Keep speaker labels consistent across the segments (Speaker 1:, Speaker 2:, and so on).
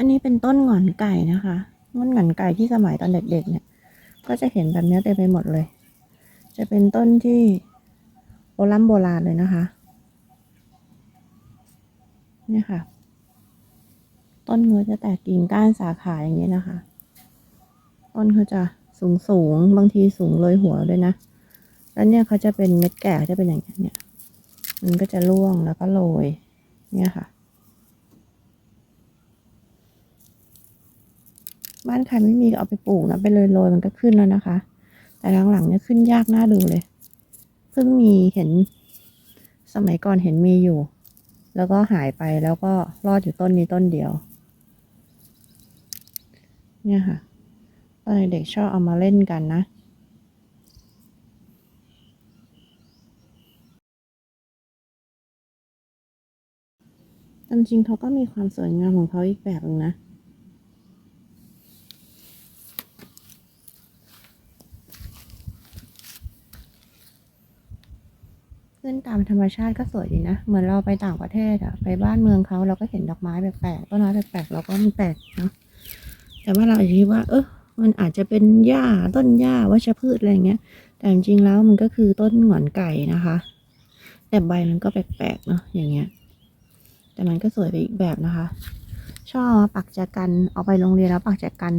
Speaker 1: อันนี้เป็นต้นหงอนไก่นะคะต้นหงอนไก่ที่สมัยตอนเด็กๆเนี่ย ก็จะเห็นแบบนี้เต็มไปหมดเลย จะเป็นต้นที่โบราณโบราณเลยนะคะเนี่ยค่ะ ต้นเขาจะแตกกิ่งก้านสาขาอย่างนี้นะคะ ต้นเขาจะสูงสูงๆบางทีสูงเลยหัวด้วยนะ แล้วเนี่ยเขาจะเป็นเม็ดแก่จะเป็นอย่างนี้เนี่ย มันก็จะร่วงแล้วก็โรยเนี่ยค่ะ บ้านใครไม่มีก็เอาไปปลูกนะไปเลยโรยๆมันก็ขึ้นแล้วนะคะ แต่หลังๆเนี่ยขึ้นยากน่าดูเลย เพิ่งมีเห็น สมัยก่อนเห็นมีอยู่ แล้วก็หายไปแล้วก็รอดอยู่ต้นนี้ต้นเดียว เนี่ยค่ะตอนเด็กชอบเอามาเล่นกันนะจริงๆเขาก็มีความสวยงามของเขาอีกแบบหนึงนะ ขึ้นตามธรรมชาติก็สวยดีนะ เหมือนเราไปต่างประเทศอะไปบ้านเมืองเขาเราก็เห็นดอกไม้แปลกๆต้นไม้แปลกๆเราก็มันแปลกเนาะแต่ว่าเราอาจจะคิดว่า เออมันอาจจะเป็นหญ้าต้นหญ้าวัชพืชอะไรเงี้ย แต่จริงๆแล้วมันก็คือต้นหงอนไก่นะคะ แต่ใบมันก็แปลกๆเนาะอย่างเงี้ย แต่มันก็สวยไปอีกแบบนะคะ ชอบปักแจกันเอาไปโรงเรียนแล้วปักแจกัน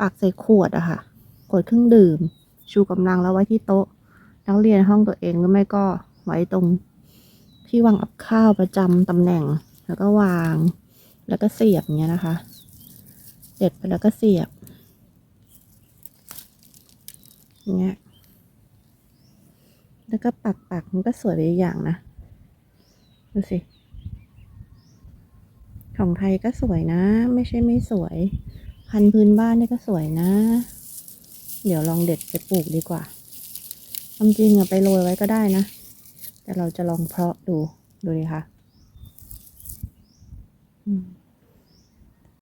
Speaker 1: ปักใส่ขวดอะค่ะขวดเครื่องดื่ม ชูกำลังแล้วไว้ที่โต๊ะ นักเรียนห้องตัวเองหรือไม่ก็ไว้ตรงที่วางกับข้าวประจำตำแหน่ง แล้วก็วาง แล้วก็เสียบเงี้ยนะคะเสร็จไปแล้วก็เสียบอย่างเงี้ย แล้วก็ปักปักมันก็สวยไปอีกอย่างนะ ดูสิ ของไทยก็สวยนะ ไม่ใช่ไม่สวย พันธุ์พื้นบ้านนี่ก็สวยนะ เดี๋ยวลองเด็ดไปปลูกดีกว่า ความจริงอะไปโรยไว้ก็ได้นะ แต่เราจะลองเพาะดู ดูดิค่ะอืม